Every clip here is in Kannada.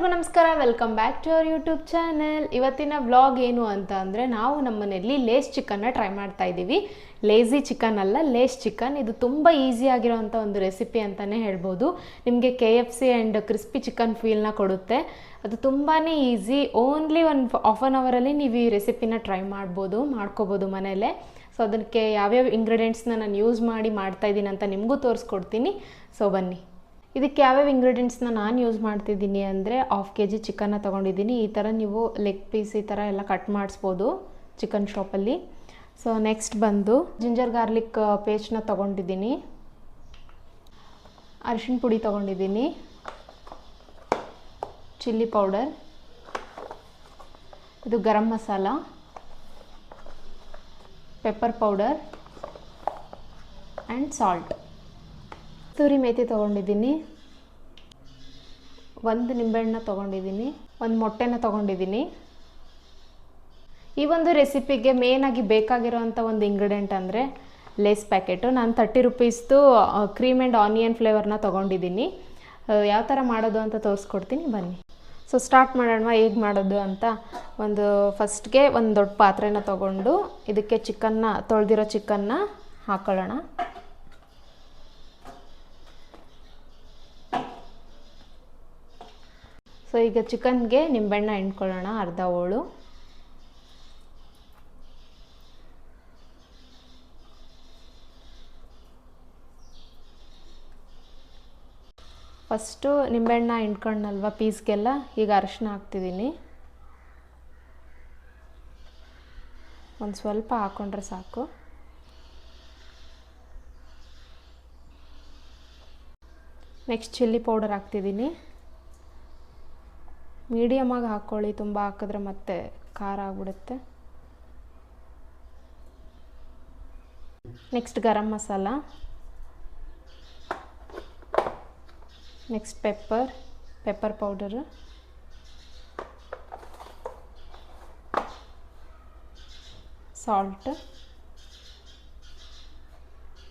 ಎಲ್ರಿಗೂ ನಮಸ್ಕಾರ. Welcome back to our YouTube channel ಇವತ್ತಿನ ವ್ಲಾಗ್ ಏನು ಅಂತ ಅಂದರೆ ನಾವು ನಮ್ಮ ಮನೆಯಲ್ಲಿ ಲೇಸ್ ಚಿಕನ್ನ ಟ್ರೈ ಮಾಡ್ತಾ ಇದ್ದೀವಿ. ಲೇಸಿ ಚಿಕನ್ ಅಲ್ಲ ಲೇಸ್ ಚಿಕನ್ ಇದು ತುಂಬ ಈಸಿ ಆಗಿರೋವಂಥ ಒಂದು ರೆಸಿಪಿ ಅಂತಲೇ ಹೇಳ್ಬೋದು. ನಿಮಗೆ K F C and crispy chicken ಫೀಲ್ನ ಕೊಡುತ್ತೆ. ಅದು ತುಂಬಾ ಈಸಿ ಓನ್ಲಿ ಒಂದು ಹಾಫ್ ಆನ್ ಅವರಲ್ಲಿ ನೀವು ಈ ರೆಸಿಪಿನ ಟ್ರೈ ಮಾಡ್ಬೋದು, ಮಾಡ್ಕೋಬೋದು ಮನೆಯಲ್ಲೇ ಸೊ ಅದಕ್ಕೆ ಯಾವ್ಯಾವ ಇಂಗ್ರೀಡಿಯೆಂಟ್ಸ್ನ ನಾನು ಯೂಸ್ ಮಾಡಿ ಮಾಡ್ತಾ ಇದ್ದೀನಿ ಅಂತ ನಿಮಗೂ ತೋರಿಸ್ಕೊಡ್ತೀನಿ. ಸೊ ಬನ್ನಿ. ಇದಕ್ಕೆ ಯಾವ್ಯಾವ ಇಂಗ್ರೀಡಿಯೆಂಟ್ಸ್ನ ನಾನು ಯೂಸ್ ಮಾಡ್ತಿದ್ದೀನಿ ಅಂದರೆ ಹಾಫ್ ಕೆ ಜಿ ಚಿಕನ್ನ ತೊಗೊಂಡಿದ್ದೀನಿ. ಈ ಥರ ನೀವು ಲೆಗ್ ಪೀಸ್ ಈ ಥರ ಎಲ್ಲ ಕಟ್ ಮಾಡಿಸ್ಬೋದು ಚಿಕನ್ ಶಾಪಲ್ಲಿ ಸೊ ನೆಕ್ಸ್ಟ್ ಬಂದು ಜಿಂಜರ್ ಗಾರ್ಲಿಕ್ ಪೇಸ್ಟ್ನ ತೊಗೊಂಡಿದ್ದೀನಿ. ಅರಿಶಿಣ ಪುಡಿ ತೊಗೊಂಡಿದ್ದೀನಿ. ಚಿಲ್ಲಿ ಪೌಡರ್ ಇದು garam masala. Pepper powder and salt kasuri methi ತೊಗೊಂಡಿದ್ದೀನಿ. ಒಂದು ನಿಂಬೆಹಣ್ಣ ತೊಗೊಂಡಿದ್ದೀನಿ. ಒಂದು ಮೊಟ್ಟೆನ ತೊಗೊಂಡಿದ್ದೀನಿ. ಈ ಒಂದು ರೆಸಿಪಿಗೆ ಮೇನಾಗಿ ಬೇಕಾಗಿರೋವಂಥ ಒಂದು ಇಂಗ್ರೀಡಿಯೆಂಟ್ ಅಂದರೆ ಲೇಸ್ ಪ್ಯಾಕೆಟು ನಾನು ತರ್ಟಿ ರುಪೀಸ್ದು ಕ್ರೀಮ್ ಆ್ಯಂಡ್ ಆನಿಯನ್ ಫ್ಲೇವರ್ನ ತೊಗೊಂಡಿದ್ದೀನಿ. ಯಾವ ಥರ ಮಾಡೋದು ಅಂತ ತೋರಿಸ್ಕೊಡ್ತೀನಿ, ಬನ್ನಿ. ಸೊ ಸ್ಟಾರ್ಟ್ ಮಾಡೋಣ, ಹೇಗೆ ಮಾಡೋದು ಅಂತ. ಒಂದು ಫಸ್ಟ್ಗೆ ಒಂದು ದೊಡ್ಡ ಪಾತ್ರೆನ ತೊಗೊಂಡು, ಇದಕ್ಕೆ ಚಿಕನ್ನ ತೊಳೆದಿರೋ ಚಿಕನ್ನ ಹಾಕೊಳ್ಳೋಣ. ಸೊ ಈಗ ಚಿಕನ್ಗೆ ನಿಂಬೆಹಣ್ಣ ಹಿಂಡ್ಕೊಳ್ಳೋಣ, ಅರ್ಧ ಹೋಳು ಫಸ್ಟು ನಿಂಬೆಹಣ್ಣ ಹಿಂಡ್ಕೊಂಡಲ್ವ ಪೀಸ್ಗೆಲ್ಲ? ಈಗ ಅರಶಿನ ಹಾಕ್ತಿದ್ದೀನಿ. ಒಂದು ಸ್ವಲ್ಪ ಹಾಕ್ಕೊಂಡ್ರೆ ಸಾಕು. ನೆಕ್ಸ್ಟ್ ಚಿಲ್ಲಿ ಪೌಡರ್ ಹಾಕ್ತಿದ್ದೀನಿ. ಮೀಡಿಯಮಾಗಿ ಹಾಕ್ಕೊಳ್ಳಿ ತುಂಬ ಹಾಕಿದ್ರೆ ಮತ್ತೆ ಖಾರ ಆಗ್ಬಿಡುತ್ತೆ. Next garam masala. Next pepper pepper powder salt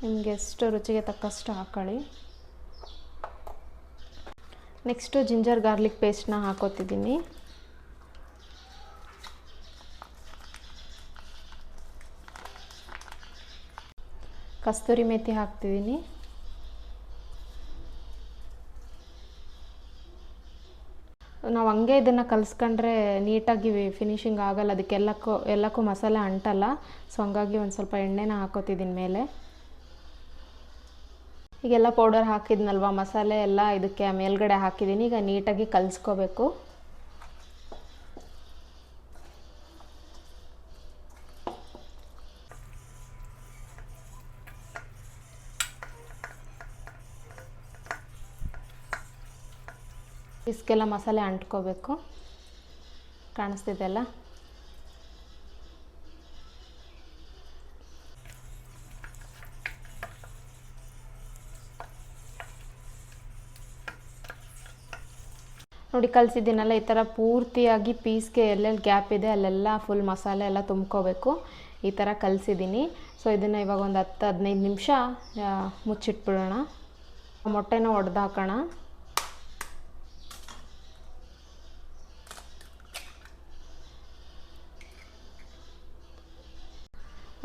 ನಿಮಗೆ ಎಷ್ಟು ರುಚಿಗೆ ತಕ್ಕಷ್ಟು ಹಾಕೊಳ್ಳಿ. ನೆಕ್ಸ್ಟು ಜಿಂಜರ್ ಗಾರ್ಲಿಕ್ ಪೇಸ್ಟ್ನ ಹಾಕೋತಿದ್ದೀನಿ. ಕಸ್ತೂರಿ ಮೇಥಿ ಹಾಕ್ತಿದ್ದೀನಿ. ನಾವು ಹಂಗೆ ಇದನ್ನು ಕಲಿಸ್ಕೊಂಡ್ರೆ ನೀಟಾಗಿ ಫಿನಿಶಿಂಗ್ ಆಗಲ್ಲ. ಅದಕ್ಕೆಲ್ಲಕ್ಕೂ, ಎಲ್ಲಕ್ಕೂ ಮಸಾಲೆ ಅಂಟಲ್ಲ. ಸೊ ಹಂಗಾಗಿ ಒಂದು ಸ್ವಲ್ಪ ಎಣ್ಣೆನ ಹಾಕೋತಿದ್ದೀನಿ ಮೇಲೆ. ಈಗೆಲ್ಲ ಪೌಡರ್ ಹಾಕಿದ್ನಲ್ವ, ಮಸಾಲೆ ಎಲ್ಲ ಇದಕ್ಕೆ ಮೇಲ್ಗಡೆ ಹಾಕಿದ್ದೀನಿ. ಈಗ ನೀಟಾಗಿ ಕಲಿಸ್ಕೋಬೇಕು. ಇಸ್ಕೆಲ್ಲ ಮಸಾಲೆ ಅಂಟ್ಕೋಬೇಕು. ಕಾಣಿಸ್ತಿದೆಲ್ಲ ನೋಡಿ ಕಲಿಸಿದ್ದೀನಲ್ಲ, ಈ ಥರ ಪೂರ್ತಿಯಾಗಿ ಪೀಸ್ಗೆ ಎಲ್ಲೆಲ್ಲಿ ಗ್ಯಾಪ್ ಇದೆ, ಅಲ್ಲೆಲ್ಲ ಫುಲ್ ಮಸಾಲೆ ಎಲ್ಲ ತುಂಬ್ಕೋಬೇಕು. ಈ ಥರ ಕಲಿಸಿದ್ದೀನಿ. ಸೊ ಇದನ್ನು ಇವಾಗ ಒಂದು ಹತ್ತು, ಹದಿನೈದು ನಿಮಿಷ ಮುಚ್ಚಿಟ್ಬಿಡೋಣ. ಮೊಟ್ಟೆನ ಒಡೆದು ಹಾಕೋಣ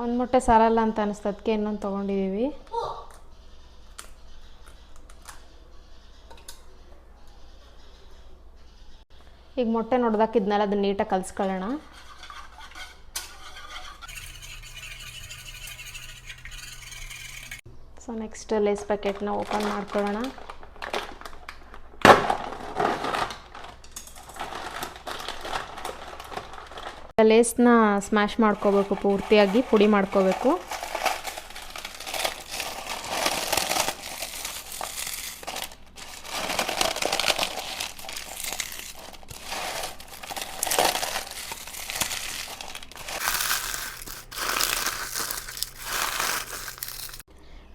ಒಂದು ಮೊಟ್ಟೆ ಸಾರಲ್ಲ ಅಂತ ಅನ್ನಿಸ್ತದಕ್ಕೆ ಇನ್ನೊಂದು ತೊಗೊಂಡಿದ್ದೀವಿ ಈಗ ಮೊಟ್ಟೆ ನೋಡ್ದಾಕಿದ್ನಲ್ಲ ಅದನ್ನ ನೀಟಾಗಿ ಕಲಿಸ್ಕೊಳ್ಳೋಣ. ಸೊ ನೆಕ್ಸ್ಟ್ ಲೇಸ್ ಪ್ಯಾಕೆಟ್ನ ಓಪನ್ ಮಾಡ್ಕೊಳ್ಳೋಣ. ಲೇಸ್ನ ಸ್ಮ್ಯಾಶ್ ಮಾಡ್ಕೋಬೇಕು, ಪೂರ್ತಿಯಾಗಿ ಪುಡಿ ಮಾಡ್ಕೋಬೇಕು.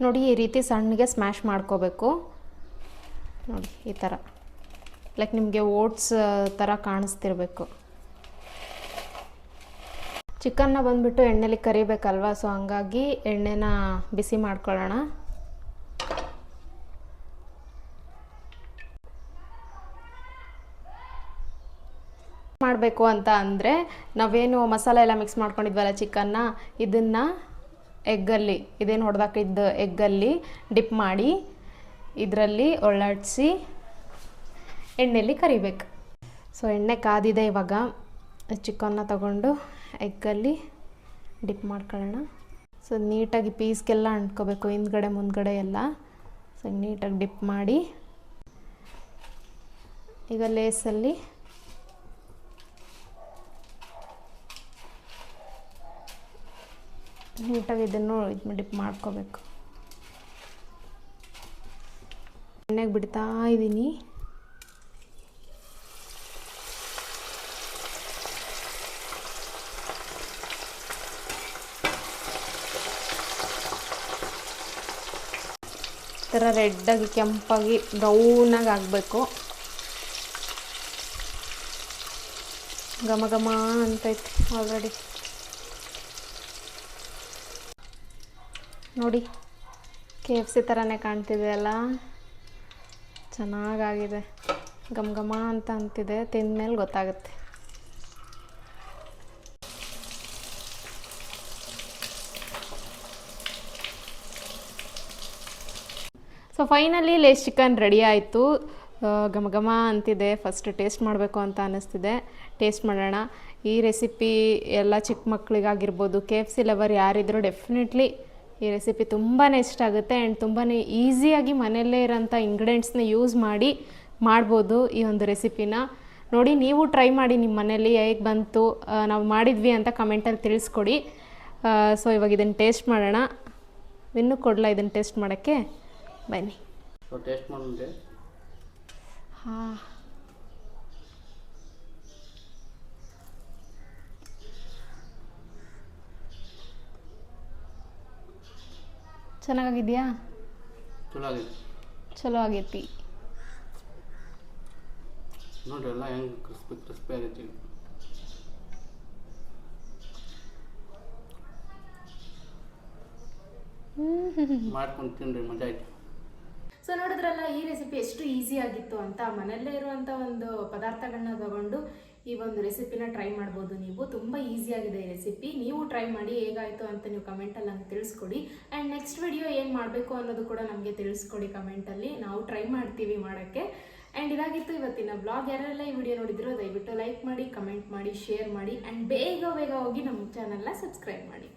ನೋಡಿ, ಈ ರೀತಿ ಸಣ್ಣಗೆ ಸ್ಮ್ಯಾಶ್ ಮಾಡ್ಕೋಬೇಕು. ನೋಡಿ, ಈ ಥರ ಲೈಕ್ ನಿಮಗೆ ಓಟ್ಸ್ ಥರ ಕಾಣಿಸ್ತಿರ್ಬೇಕು. ಚಿಕನ್ನ ಬಂದುಬಿಟ್ಟು ಎಣ್ಣೆಲಿ ಕರಿಬೇಕಲ್ವ? ಸೊ ಹಂಗಾಗಿ ಎಣ್ಣೆನ ಬಿಸಿ ಮಾಡ್ಕೊಳ್ಳೋಣ. ಮಾಡಬೇಕು ಅಂತ ಅಂದರೆ ನಾವೇನು ಮಸಾಲೆ ಎಲ್ಲ ಮಿಕ್ಸ್ ಮಾಡ್ಕೊಂಡಿದ್ವಲ್ಲ ಚಿಕನ್ನ ಇದನ್ನು ಎಗ್ಗಲ್ಲಿ, ಇದೇನು ಹೊಡೆದಾಕಿದ್ದ ಎಗ್ಗಲ್ಲಿ ಡಿಪ್ ಮಾಡಿ, ಇದರಲ್ಲಿ ಒಳ್ಳಾಡಿಸಿ ಎಣ್ಣೆಯಲ್ಲಿ ಕರಿಬೇಕು. ಸೊ ಎಣ್ಣೆ ಕಾದಿದೆ ಇವಾಗ. ಚಿಕನ್ನ ತಗೊಂಡು ಎಗ್ಗಲ್ಲಿ ಡಿಪ್ ಮಾಡ್ಕೊಳ್ಳೋಣ. ಸೊ ನೀಟಾಗಿ ಪೀಸ್ಗೆಲ್ಲ ಅಂಟ್ಕೋಬೇಕು, ಹಿಂದ್ಗಡೆ ಮುಂದ್ಗಡೆ ಎಲ್ಲ. ಸೊ ನೀಟಾಗಿ ಡಿಪ್ ಮಾಡಿ, ಈಗ ಲೇಸಲ್ಲಿ ನೀಟಾಗಿ ಇದನ್ನು ಇದು ಡಿಪ್ ಮಾಡ್ಕೋಬೇಕು. ಎಣ್ಣೆಗೆ ಬಿಡ್ತಾ ಇದ್ದೀನಿ ಥರ ರೆಡ್ಡಾಗಿ, ಕೆಂಪಾಗಿ, ಬ್ರೌನಾಗಿ ಆಗಬೇಕು. ಘಮ ಘಮ ಅಂತೈತೆ ಆಲ್ರೆಡಿ. ನೋಡಿ ಕೆ ಎಫ್ ಸಿ ಥರನೇ ಕಾಣ್ತಿದೆ ಅಲ್ಲ? ಚೆನ್ನಾಗಾಗಿದೆ. ಘಮ ಘಮ ಅಂತ ಅಂತಿದೆ. ತಿಂದಮೇಲೆ ಗೊತ್ತಾಗುತ್ತೆ. So finally Lays chicken ready ಆಯಿತು. ಘಮ ಘಮ ಅಂತಿದೆ. ಫಸ್ಟ್ ಟೇಸ್ಟ್ ಮಾಡಬೇಕು ಅಂತ ಅನ್ನಿಸ್ತಿದೆ ಟೇಸ್ಟ್ ಮಾಡೋಣ. ಈ ರೆಸಿಪಿ ಎಲ್ಲ ಚಿಕ್ಕ ಮಕ್ಕಳಿಗಾಗಿರ್ಬೋದು ಕೆ ಎಫ್ ಸಿ ಲವರ್ ಯಾರಿದ್ರು ಡೆಫಿನೆಟ್ಲಿ ಈ ರೆಸಿಪಿ ತುಂಬಾ ಇಷ್ಟ ಆಗುತ್ತೆ ಆ್ಯಂಡ್ ತುಂಬಾ ಈಸಿಯಾಗಿ ಮನೆಯಲ್ಲೇ ಇರೋಂಥ ಇಂಗ್ರೀಡಿಯೆಂಟ್ಸ್ನ ಯೂಸ್ ಮಾಡಿ ಮಾಡ್ಬೋದು ಈ ಒಂದು ರೆಸಿಪಿನ ನೋಡಿ ನೀವು ಟ್ರೈ ಮಾಡಿ ನಿಮ್ಮ ಮನೇಲಿ ಹೇಗೆ ಬಂತು ನಾವು ಮಾಡಿದ್ವಿ ಅಂತ ಕಮೆಂಟಲ್ಲಿ ತಿಳಿಸ್ಕೊಡಿ. ಸೊ ಇವಾಗ ಇದನ್ನು ಟೇಸ್ಟ್ ಮಾಡೋಣ. ಇನ್ನೂ ಕೊಡಲ ಇದನ್ನು ಟೇಸ್ಟ್ ಮಾಡೋಕ್ಕೆ? ಬನ್ನಿ. ಟೇಸ್ಟ್ ಹಾಂ. ಚೆನ್ನಾಗಿದೆಯಾ ಚಲೋ ಆಗಿದೆ ಚಲೋ ಆಗೈತಿ ನೋಡ್ರಿ ಎಲ್ಲ ಹೆಂಗೆ ಕ್ರಿಸ್ಪಿ ಕ್ರಿಸ್ಪಿ ಆಗೈತಿ. ಮಾಡ್ಕೊಂಡು ತಿನ್ರಿ ಮಜಾ ಆಯ್ತು. ಸೊ ನೋಡಿದ್ರಲ್ಲ ಈ ರೆಸಿಪಿ ಎಷ್ಟು ಈಸಿ ಆಗಿತ್ತು ಅಂತ ಮನೆಯಲ್ಲೇ ಇರುವಂಥ ಒಂದು ಪದಾರ್ಥಗಳನ್ನ ತಗೊಂಡು ಈ ಒಂದು ರೆಸಿಪಿನ ಟ್ರೈ ಮಾಡ್ಬೋದು ನೀವು. ತುಂಬ ಈಸಿಯಾಗಿದೆ ಈ ರೆಸಿಪಿ. ನೀವು ಟ್ರೈ ಮಾಡಿ ಹೇಗಾಯಿತು ಅಂತ ನೀವು ಕಮೆಂಟಲ್ಲಿ ನಂಗೆ ತಿಳಿಸ್ಕೊಡಿ. ಆ್ಯಂಡ್ ನೆಕ್ಸ್ಟ್ ವಿಡಿಯೋ ಏನು ಮಾಡಬೇಕು ಅನ್ನೋದು ಕೂಡ ನಮಗೆ ತಿಳಿಸ್ಕೊಡಿ ಕಮೆಂಟಲ್ಲಿ ನಾವು ಟ್ರೈ ಮಾಡ್ತೀವಿ ಮಾಡೋಕ್ಕೆ. ಆ್ಯಂಡ್ ಇದಾಗಿತ್ತು ಇವತ್ತಿನ ಬ್ಲಾಗ್ ಯಾರೆಲ್ಲ ಈ ವಿಡಿಯೋ ನೋಡಿದ್ರು ದಯವಿಟ್ಟು ಲೈಕ್ ಮಾಡಿ ಕಮೆಂಟ್ ಮಾಡಿ ಶೇರ್ ಮಾಡಿ. ಆ್ಯಂಡ್ ಬೇಗ ಬೇಗ ಹೋಗಿ ನಮ್ಮ ಚಾನಲ್ನ ಸಬ್ಸ್ಕ್ರೈಬ್ ಮಾಡಿ.